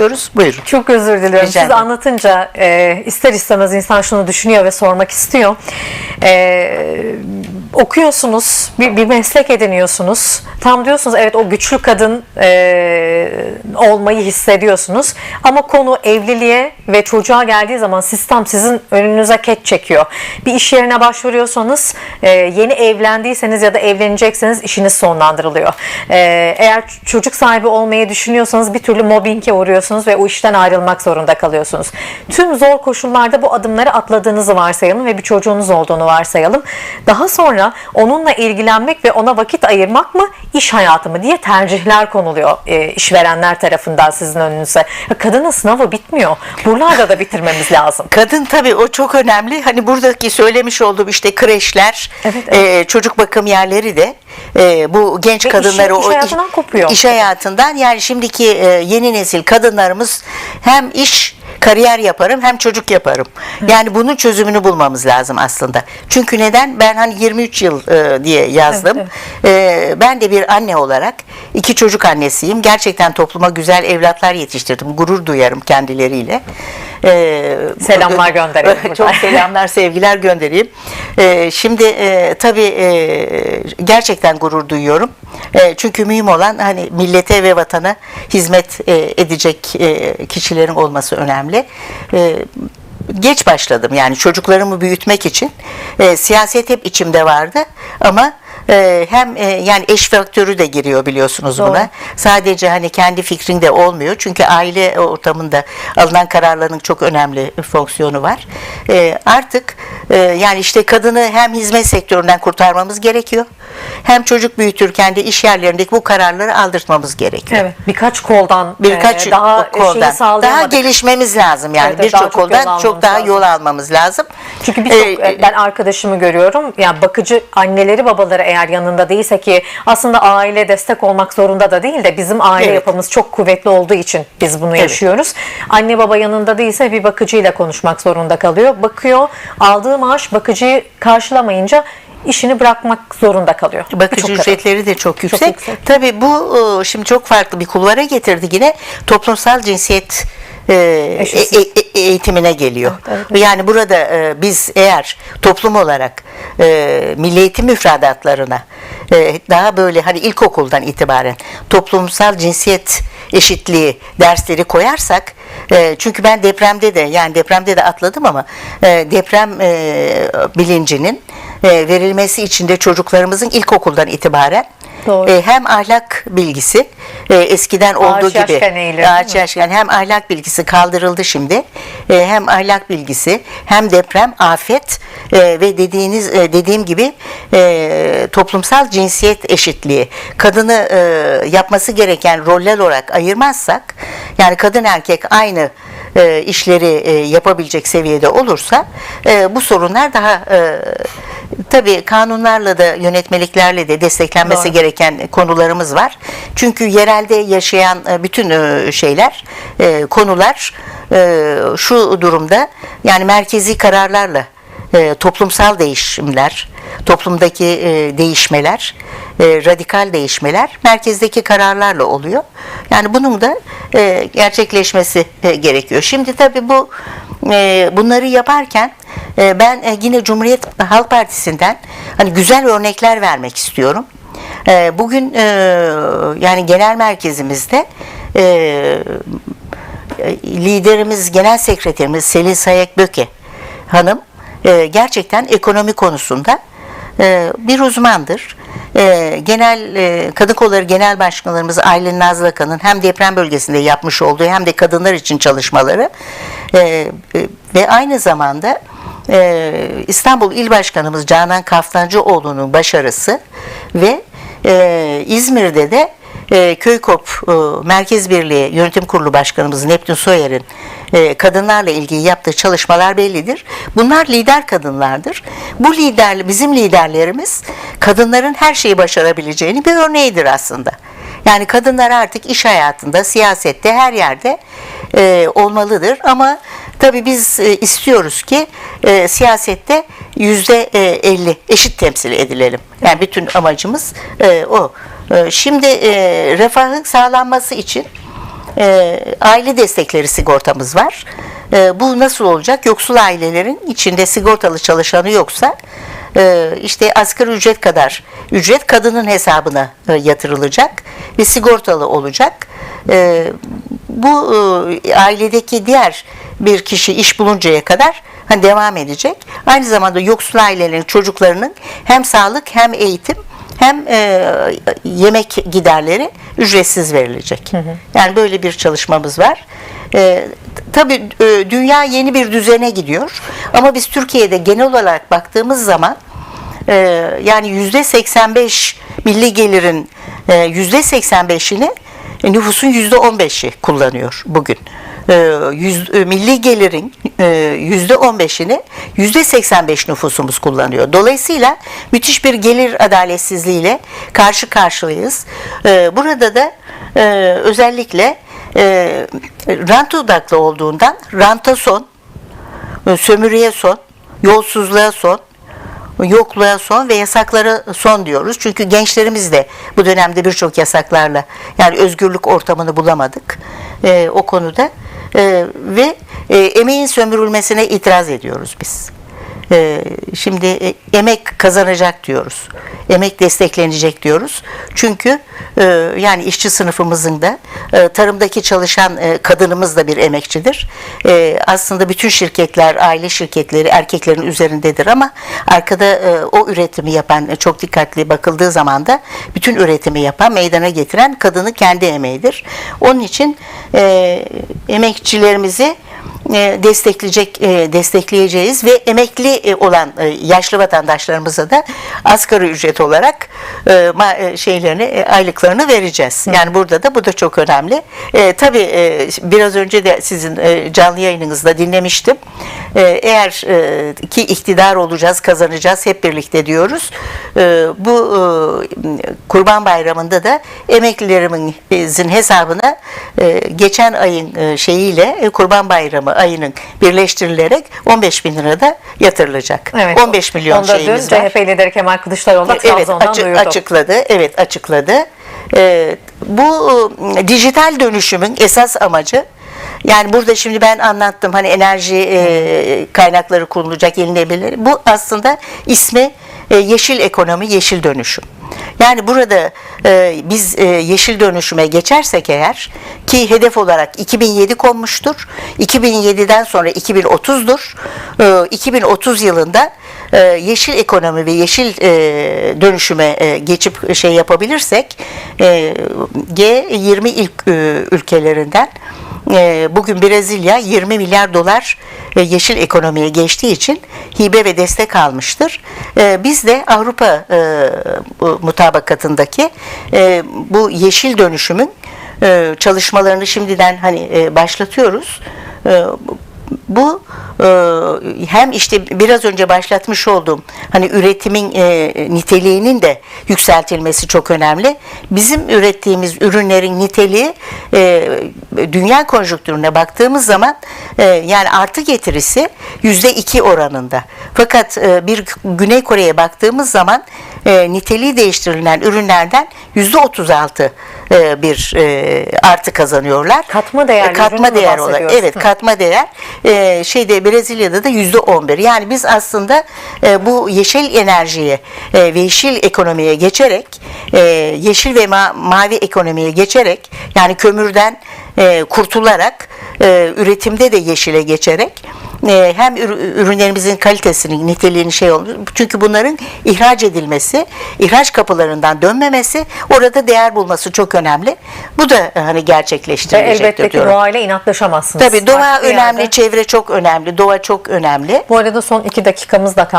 diyoruz. Buyurun. Çok özür diliyorum. Rica Siz anlatınca e, ister istemez insan şunu düşünüyor ve sormak istiyor. E, okuyorsunuz, bir, bir meslek ediniyorsunuz. Tam diyorsunuz evet o güçlü kadın e, olmayı hissediyorsunuz. Ama konu evliliğe ve çocuğa geldiği zaman sistem sizin önünüze ket çekiyor. Bir iş yerine başvuruyorsanız e, yeni evlendiyseniz ya da evlenecekseniz işiniz sonlandırılıyor. E, eğer çocuk sahibi olmayı düşünüyorsanız bir türlü mobbinge uğruyorsunuz ve o işten ayrılmak zorunda kalıyorsunuz. Tüm zor koşullarda bu adımları atladığınızı varsayalım ve bir çocuğunuz olduğunu varsayalım. Daha sonra onunla ilgilenmek ve ona vakit ayırmak mı, iş hayatı mı diye tercihler konuluyor e, işverenler tarafından sizin önünüze. Kadının sınavı bitmiyor. Buralarda da bitirmemiz lazım. Kadın tabii o çok önemli. Hani buradaki söylemiş olduğum işte kreşler, Evet, e, çocuk bakım yerleri de e, bu genç Ve kadınları işi- iş hayatından kopuyor. iş hayatından yani şimdiki e, yeni nesil kadınlarımız hem iş kariyer yaparım hem çocuk yaparım. Yani bunun çözümünü bulmamız lazım aslında. Çünkü neden? Ben hani 23 yıl e, diye yazdım. Evet, E, ben de bir anne olarak iki çocuk annesiyim. Gerçekten topluma güzel evlatlar yetiştirdim. Gurur duyarım kendileriyle. E, Selamlar gönderelim buradan. Çok selamlar, sevgiler göndereyim. E, şimdi e, tabii e, gerçekten gurur duyuyorum. E, çünkü mühim olan hani millete ve vatana hizmet e, edecek e, kişilerin olması önemli. E, geç başladım yani çocuklarımı büyütmek için. E, siyaset hep içimde vardı ama e, hem e, yani eş faktörü de giriyor biliyorsunuz Doğru. buna. Sadece hani kendi fikrin de olmuyor. Çünkü aile ortamında alınan kararların çok önemli fonksiyonu var. E, artık e, yani işte kadını hem hizmet sektöründen kurtarmamız gerekiyor. Hem çocuk büyütürken de iş yerlerindeki bu kararları aldırtmamız gerekiyor. Evet, birkaç koldan Birkaç e, daha koldan daha gelişmemiz lazım yani Evet, birçok koldan çok daha yol almamız lazım. Çünkü birçok Ee, ben arkadaşımı görüyorum. Yani bakıcı anneleri babaları eğer yanında değilse ki aslında aile destek olmak zorunda da değil de bizim aile Evet. yapımız çok kuvvetli olduğu için biz bunu Evet. yaşıyoruz. Anne baba yanında değilse bir bakıcıyla konuşmak zorunda kalıyor. Bakıyor aldığı maaş bakıcıyı karşılamayınca işini bırakmak zorunda kalıyor. Bakıcı ücretleri de çok yüksek. yüksek. Tabii bu e, şimdi çok farklı bir kulvara getirdi yine toplumsal cinsiyet e, Eşitlik. e- e- eğitimine geliyor. Evet, evet. Yani burada e, biz eğer toplum olarak e, milli eğitim müfredatlarına e, daha böyle hani ilkokuldan itibaren toplumsal cinsiyet eşitliği dersleri koyarsak e, çünkü ben depremde de yani depremde de atladım ama e, deprem e, bilincinin e, verilmesi için de çocuklarımızın ilkokuldan itibaren Doğru. e, hem ahlak bilgisi e, eskiden olduğu Ağaç gibi yaşken eğilir, ağaç yaşken hem ahlak bilgisi kaldırıldı şimdi e, hem ahlak bilgisi hem deprem afet e, ve dediğiniz e, dediğim gibi e, toplumsal cinsiyet eşitliği kadını e, yapması gereken roller olarak ayırmazsak yani kadın erkek aynı e, işleri e, yapabilecek seviyede olursa e, bu sorunlar daha e, tabii kanunlarla da yönetmeliklerle de desteklenmesi Doğru. gereken konularımız var. Çünkü yerelde yaşayan e, bütün e, şeyler, e, konular şu durumda yani merkezi kararlarla e, toplumsal değişimler, toplumdaki e, değişmeler, e, radikal değişmeler merkezdeki kararlarla oluyor. Yani bunun da e, gerçekleşmesi e, gerekiyor. Şimdi tabii bu e, bunları yaparken e, ben e, yine Cumhuriyet Halk Partisi'nden hani güzel örnekler vermek istiyorum. E, bugün e, yani genel merkezimizde e, e, liderimiz, genel sekreterimiz Selin Sayek Böke hanım e, gerçekten ekonomi konusunda e, bir uzmandır. E, genel e, Kadın Kolları Genel Başkanlarımız Aylin Nazlı Akan'ın hem deprem bölgesinde yapmış olduğu hem de kadınlar için çalışmaları ve aynı zamanda İstanbul İl Başkanımız Canan Kaftancıoğlu'nun başarısı ve e, İzmir'de de Köykop Merkez Birliği Yönetim Kurulu Başkanımız Neptün Soyer'in e, kadınlarla ilgili yaptığı çalışmalar bellidir. Bunlar lider kadınlardır. Bu lider, bizim liderlerimiz kadınların her şeyi başarabileceğini bir örneğidir aslında. Yani kadınlar artık iş hayatında, siyasette, her yerde e, olmalıdır. Ama tabii biz e, istiyoruz ki e, siyasette yüzde e, elli eşit temsil edilelim. Yani bütün amacımız e, o. E, Şimdi e, refahın sağlanması için e, aile destekleri sigortamız var. E, bu nasıl olacak? Yoksul ailelerin içinde sigortalı çalışanı yoksa e, işte asgari ücret kadar ücret kadının hesabına e, yatırılacak ve sigortalı olacak. E, bu e, ailedeki diğer bir kişi iş buluncaya kadar hani devam edecek. Aynı zamanda yoksul ailelerin çocuklarının hem sağlık hem eğitim hem e, yemek giderleri ücretsiz verilecek. Yani böyle bir çalışmamız var. E, tabii e, dünya yeni bir düzene gidiyor. Ama biz Türkiye'de genel olarak baktığımız zaman e, yani yüzde 85 milli gelirin e, yüzde 85'ini e, nüfusun yüzde 15'i kullanıyor bugün. E, yüz, e, milli gelirin e, yüzde 15'ini yüzde 85 nüfusumuz kullanıyor. Dolayısıyla müthiş bir gelir adaletsizliğiyle karşı karşıyayız. E, Burada da e, özellikle rant odaklı olduğundan ranta son, sömürüye son, yolsuzluğa son, yokluğa son ve yasaklara son diyoruz. Çünkü gençlerimiz de bu dönemde birçok yasaklarla yani özgürlük ortamını bulamadık e, o konuda E, ve e, emeğin sömürülmesine itiraz ediyoruz biz. E, şimdi e, emek kazanacak diyoruz. Emek desteklenecek diyoruz. Çünkü e, yani işçi sınıfımızın da e, tarımdaki çalışan kadınımız da bir emekçidir. Aslında bütün şirketler, aile şirketleri erkeklerin üzerindedir ama arkada o üretimi yapan çok dikkatli bakıldığı zaman da bütün üretimi yapan, meydana getiren kadının kendi emeğidir. Onun için emekçilerimizi destekleyecek e, destekleyeceğiz ve emekli e, olan e, yaşlı vatandaşlarımıza da asgari ücret olarak e, e, şeylerini e, aylıklarını vereceğiz. Yani burada da bu da çok önemli. E, tabii e, biraz önce de sizin e, canlı yayınınızda dinlemiştim. E, eğer e, ki iktidar olacağız, kazanacağız hep birlikte diyoruz. E, bu e, Kurban Bayramı'nda da emeklilerimizin hesabına e, geçen ayın e, şeyiyle e, Kurban Bayramı ayının birleştirilerek 15 bin lira da yatırılacak. 15 milyon Onu da dün şeyimiz var. CHP lideri Kemal Kılıçdaroğlu da Evet Trabzon'dan açı- duyurdu. açıkladı. Evet açıkladı. Ee, bu e, dijital dönüşümün esas amacı yani burada şimdi ben anlattım hani enerji e, kaynakları kullanılacak yenilenebilir. Bu aslında ismi e, yeşil ekonomi, yeşil dönüşüm. Yani burada e, biz e, yeşil dönüşüme geçersek eğer ki hedef olarak 2007 konmuştur. 2007'den sonra 2030'dur. E, 2030 yılında e, yeşil ekonomi ve yeşil e, dönüşüme e, geçip şey yapabilirsek e, G20 ilk e, ülkelerinden bugün Brezilya 20 milyar dolar e, yeşil ekonomiye geçtiği için hibe ve destek almıştır. E, Biz de Avrupa e, mutabakatındaki e, bu yeşil dönüşümün çalışmalarını şimdiden hani başlatıyoruz. Bu e, hem işte biraz önce başlatmış olduğum hani üretimin e, niteliğinin de yükseltilmesi çok önemli. Bizim ürettiğimiz ürünlerin niteliği e, dünya konjonktürüne baktığımız zaman yani artı getirisi yüzde iki oranında. Fakat bir Güney Kore'ye baktığımız zaman niteliği değiştirilen ürünlerden yüzde otuz altı e, bir e, artı kazanıyorlar. Katma değerli E, katma değer olarak. Evet, katma değer. E, şeyde Brezilya'da da yüzde on bir. Yani biz aslında e, bu yeşil enerjiye e, ve yeşil ekonomiye geçerek e, yeşil ve ma- mavi ekonomiye geçerek yani kömürden e, kurtularak e, üretimde de yeşile geçerek e, hem ür- ürünlerimizin kalitesini, niteliğini şey olur. Çünkü bunların ihraç edilmesi, ihraç kapılarından dönmemesi, orada değer bulması çok önemli. Bu da e, hani gerçekleştirilecektir elbette ki diyorum. doğayla inatlaşamazsınız. Tabii doğa Farklı önemli, yerde. çevre çok önemli, doğa çok önemli. Bu arada son iki dakikamız da kaldı.